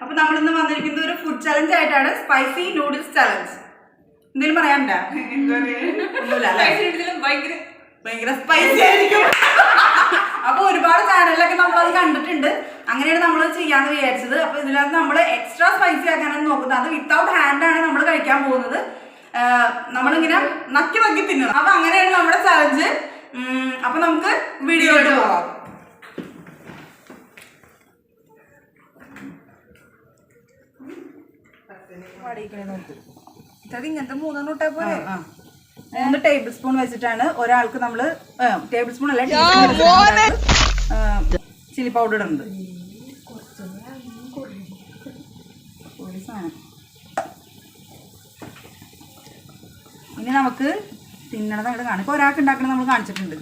അപ്പൊ നമ്മൾ ഇന്ന് വന്നിരിക്കുന്നത് ഒരു ഫുഡ് ചലഞ്ച് ആയിട്ടാണ്. സ്പൈസി നൂഡിൽസ് ചലഞ്ച് എന്തെങ്കിലും പറയാനുണ്ടോ? ഭയങ്കര ഭയങ്കര സ്പൈസി ആയിരിക്കും. അപ്പൊ ഒരുപാട് ചാനലിലൊക്കെ നമ്മൾ അത് കണ്ടിട്ടുണ്ട്. അങ്ങനെയാണ് നമ്മൾ ചെയ്യാന്ന് വിചാരിച്ചത്. അപ്പൊ ഇതിനകത്ത് നമ്മൾ എക്സ്ട്രാ സ്പൈസി ആക്കാനാണ് നോക്കുന്നത്. അത് വിത്തൗട്ട് ഹാൻഡ് ആണ് നമ്മൾ കഴിക്കാൻ പോകുന്നത്. നമ്മളിങ്ങനെ നക്കി നക്കി തിന്നണം അപ്പൊ അങ്ങനെയാണ് നമ്മുടെ ചലഞ്ച് അപ്പൊ നമുക്ക് വീഡിയോയിലോട്ട് പോകാം ഇത് ഇങ്ങനത്തെ മൂന്നെണ്ണം ഇട്ടാ ആ. മൂന്ന് ടേബിൾ സ്പൂൺ വെച്ചിട്ടാണ് ഒരാൾക്ക് നമ്മൾ ടേബിൾ സ്പൂൺ അല്ല ചില്ലി പൗഡർ ഇടുന്നത്. ഇനി നമുക്ക് തിന്നണത് അങ്ങോട്ട് കാണാം. ഇപ്പൊ ഒരാൾക്ക് ഉണ്ടാക്കണത് നമ്മൾ കാണിച്ചിട്ടുണ്ട്.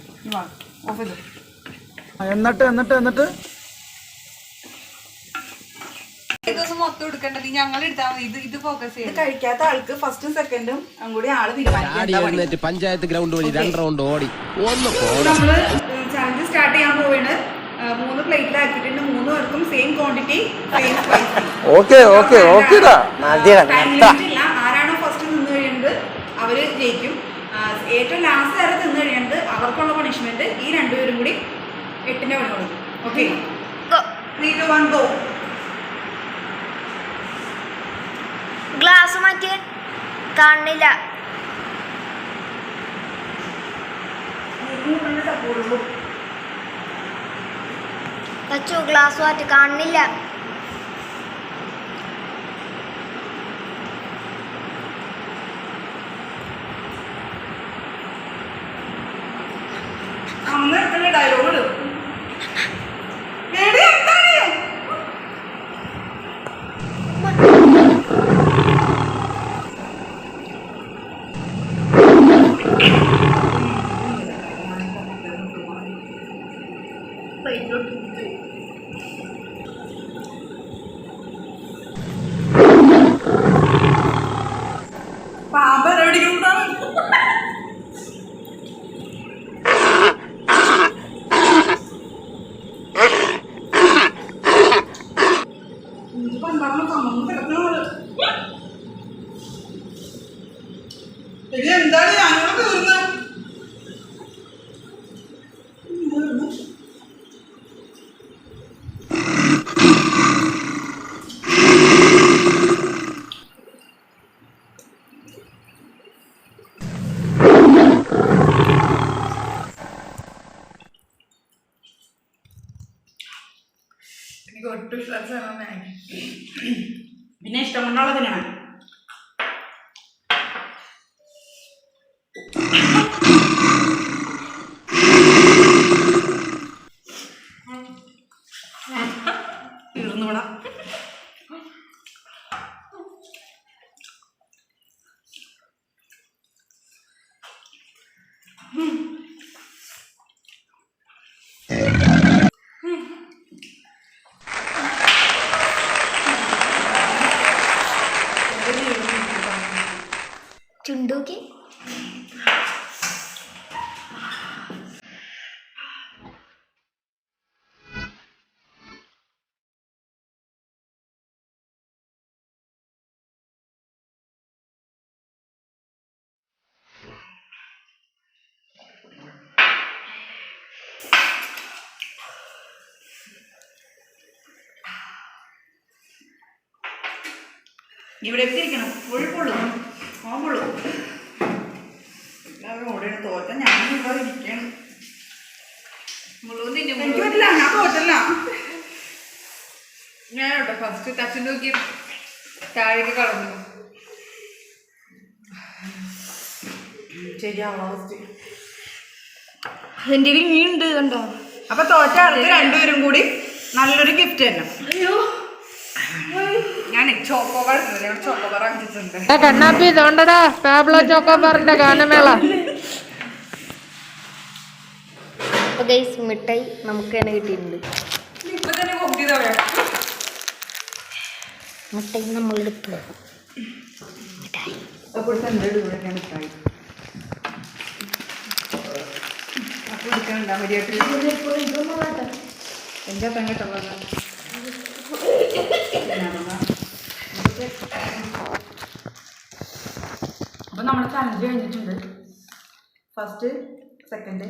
എന്നിട്ട് എന്നിട്ട് എന്നിട്ട്? ദിവസം മൊത്തം എടുക്കേണ്ടത്. ഞങ്ങൾ എടുത്താൽ മതി. ഇത് ഇത് ഫോക്കസ് ഇത് ചെയ്ത് കഴിക്കാത്ത ആൾക്ക് ഫസ്റ്റും സെക്കൻഡും കൂടി ആൾ തീരുമാനിക്കാം. ചാടി എഴുന്നേറ്റ് പഞ്ചായത്ത് ഗ്രൗണ്ട് വഴി രണ്ട് റൗണ്ട് ഓടി. ഒന്ന് നമ്മൾ ചാലഞ്ച് സ്റ്റാർട്ട് ചെയ്യാൻ പോവാണ് ആ, മൂന്ന് പ്ലേറ്റിലാക്കിയിട്ടുണ്ട് മൂന്ന് പേർക്കും same quantity same spicy okay okay ഓക്കേടാ ആരാണോ ഫസ്റ്റ് നിന്ന് കഴിയുന്നത് അവർ ജയിക്കും. ആ, ഏറ്റവും ലാസ്റ്റ് വരെ നിന്ന് കഴിയുന്നത് അവർക്കുള്ള പണിഷ്മെന്റ് ഈ രണ്ടുപേരും കൂടി എട്ടിന്റെ പണി കൊടുക്കും. Okay three two one go glass മാറ്റിയേ കാണില്ല. തച്ചു ഗ്ലാസ് മാറ്റി. കാണില്ല. അമ്മ ഡയലോഗ് എനിക്ക് ഒട്ടും ഇഷ്ടമാണ് പിന്നെ ഇഷ്ടം കൊണ്ടുള്ള തിന്നണം ഇവിടെ എത്തിയിരിക്കണം. ഒഴുക്കുള്ളൂ ഓമ്പുള്ളൂ എല്ലാവരും ഓടിയാണ് തോറ്റ ഞാൻ ഇവിടെ ഇരിക്കണം. മുഴുവൻ തിന്നും എനിക്ക് പറ്റില്ല ഞാൻ തോറ്റല്ല. ഞാനോട്ടെ ഫസ്റ്റ് തച്ചു നോക്കി താഴേക്ക് കളഞ്ഞു ശരിയാവോ ഫസ്റ്റ് എന്റെ ഇനിയുണ്ട് കണ്ടോ? അപ്പൊ തോറ്റ ആൾക്ക് രണ്ടുപേരും കൂടി നല്ലൊരു ഗിഫ്റ്റ് തന്നെ. വാങ്ങിച്ചിട്ടുണ്ട് കണ്ണാപ്പി ഇതുകൊണ്ടടാ പാബ്ലോ ചോക്കോബാറിന്റെ ഗാനമേള. മിഠായി നമുക്ക് തന്നെ കിട്ടിയിട്ടുണ്ട്. മിഠായി എന്റെ ഇവിടെ മിഠായി. അപ്പോൾ എടുക്കണ്ട കഴിഞ്ഞിട്ടുണ്ട് ഫസ്റ്റ് സെക്കൻഡ്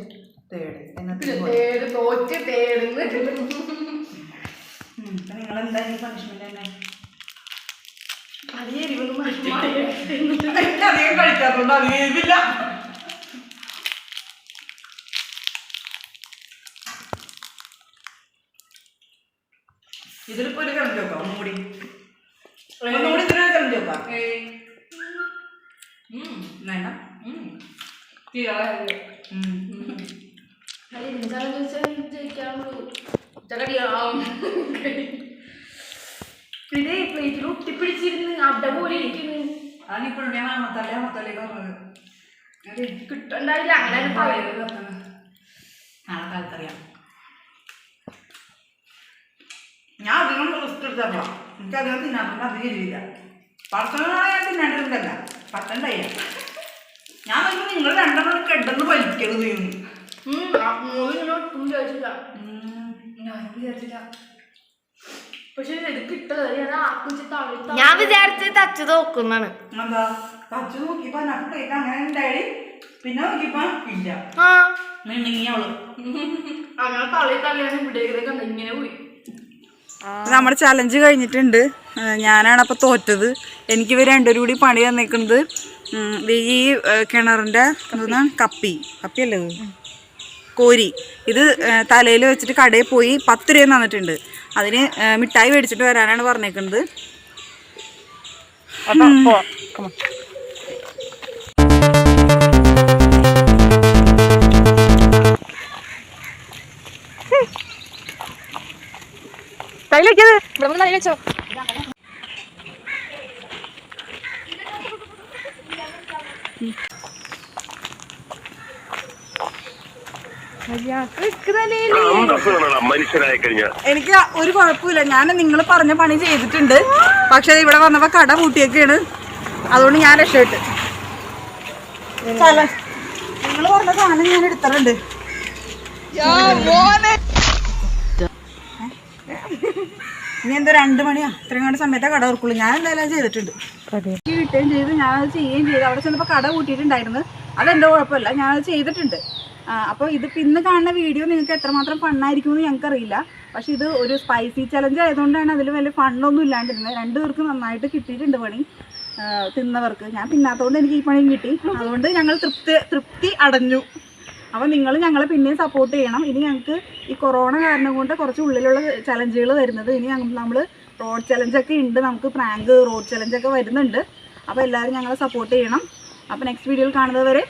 തേർഡ് എന്നത്തെ തേർഡ് തോറ്റ് നിങ്ങൾ എന്തായാലും തന്നെ? എരിവൊന്നും അധികം എരിവില്ല. ഇതിലിപ്പോ ഒരു കിളമ്പി വെക്കാം ഒന്നുകൂടി. ഒന്നുകൂടി ഇതിലൊരു കിളമ്പി വെക്കാം. വേണ്ട. പ്ലേറ്റിൽ ഒട്ടിപ്പിടിച്ചിരുന്ന് അവിടെ പോലെ ഇരിക്കുന്നു. ഞാൻ അമത്തല്ലേ അമത്തലേക്ക് പറഞ്ഞത്. കിട്ടണ്ടായില്ല അങ്ങനെ നാളെ കാലത്തറിയാം ഞാൻ അധികം റിസ്ക് എടുത്തല്ല എനിക്ക് അധികം ഞാൻ അധികം ഇല്ല. പത്തെണ്ണമാണ് ഞാൻ തിന്നാണ്ടിരുന്നല്ല ഞാൻ നോക്കുമ്പോൾ നിങ്ങൾ രണ്ടെണ്ണം കെട്ടെന്ന് വലിക്കരുത് ഞാൻ പക്ഷെ വിചാരിച്ച് തച്ചു നോക്കുന്നാണ് എന്താ? പച്ച നോക്കിയപ്പോ അതിനകത്ത് പ്ലേറ്റ് അങ്ങനെ ഉണ്ടായി. പിന്നെ നോക്കിയപ്പോ ഇല്ല. അവൾ. അങ്ങനെ തള്ളി തള്ളിയാണ് ഇവിടെ കണ്ട ഇങ്ങനെ പോയി. നമ്മുടെ ചലഞ്ച് കഴിഞ്ഞിട്ടുണ്ട്. ഞാനാണ് അപ്പോൾ തോറ്റത്. എനിക്ക് ഇവർ രണ്ടുപേരും കൂടി പണി തന്നിരിക്കുന്നത് ഈ കിണറിന്റെ എന്താ കപ്പി. കപ്പിയല്ലേ കോരി. ഇത് തലയിൽ വെച്ചിട്ട് കടയിൽ പോയി പത്ത് രൂപ തന്നിട്ടുണ്ട്. അതിന് മിഠായി മേടിച്ചിട്ട് വരാനാണ് പറഞ്ഞേക്കുന്നത് മനുഷ്യനായി വെച്ചോ എനിക്ക് ഒരു കുഴപ്പമില്ല. ഞാൻ നിങ്ങൾ പറഞ്ഞ പണി ചെയ്തിട്ടുണ്ട്. പക്ഷെ ഇവിടെ വന്നപ്പോ കട പൂട്ടിയൊക്കെയാണ്. അതുകൊണ്ട് ഞാൻ രക്ഷപ്പെട്ട്. നിങ്ങൾ പറഞ്ഞ സാധനം ഞാൻ എടുത്തിട്ടുണ്ട്. ഇനി എന്തോ രണ്ട് മണിയാ. ഇത്രയും കണ്ട സമയത്തെ കട ഓർക്കുള്ളൂ ഞാൻ എന്തായാലും ചെയ്തിട്ടുണ്ട്. കിട്ടുകയും ചെയ്ത് ഞാനത് ചെയ്യുകയും ചെയ്തു. അവിടെ ചെന്നപ്പോൾ കട കൂട്ടിയിട്ടുണ്ടായിരുന്നു അതെന്റെ കുഴപ്പമില്ല. അത് ചെയ്തിട്ടുണ്ട്. അപ്പോൾ ഇത് ഇന്ന് കാണുന്ന വീഡിയോ നിങ്ങൾക്ക് എത്രമാത്രം ഫണ്ണായിരിക്കും എന്ന് ഞങ്ങൾക്കറിയില്ല. പക്ഷേ ഇത് ഒരു സ്പൈസി ചലഞ്ച് ആയതുകൊണ്ടാണ് അതിൽ വലിയ ഫണ്ണൊന്നും ഇല്ലാണ്ടിരുന്നത്. രണ്ടു പേർക്ക് നന്നായിട്ട് കിട്ടിയിട്ടുണ്ട് പണി തിന്നവർക്ക്. ഞാൻ തിന്നാത്തതുകൊണ്ട് എനിക്ക് ഈ പണിയും കിട്ടി. അതുകൊണ്ട് ഞങ്ങൾ തൃപ്തി തൃപ്തി അടഞ്ഞു. അപ്പോൾ നിങ്ങൾ ഞങ്ങളെ പിന്നെയും സപ്പോർട്ട് ചെയ്യണം. ഇനി ഞങ്ങൾക്ക് ഈ കൊറോണ കാരണം കൊണ്ട് കുറച്ച് ഉള്ളിലുള്ള ചലഞ്ചുകൾ വരുന്നത്. ഇനി നമ്മൾ റോഡ് ചലഞ്ചൊക്കെ ഉണ്ട്. നമുക്ക് പ്രാങ്ക് റോഡ് ചലഞ്ചൊക്കെ വരുന്നുണ്ട്. അപ്പോൾ എല്ലാവരും ഞങ്ങളെ സപ്പോർട്ട് ചെയ്യണം. അപ്പോൾ നെക്സ്റ്റ് വീഡിയോയിൽ കാണുന്നത് വരെ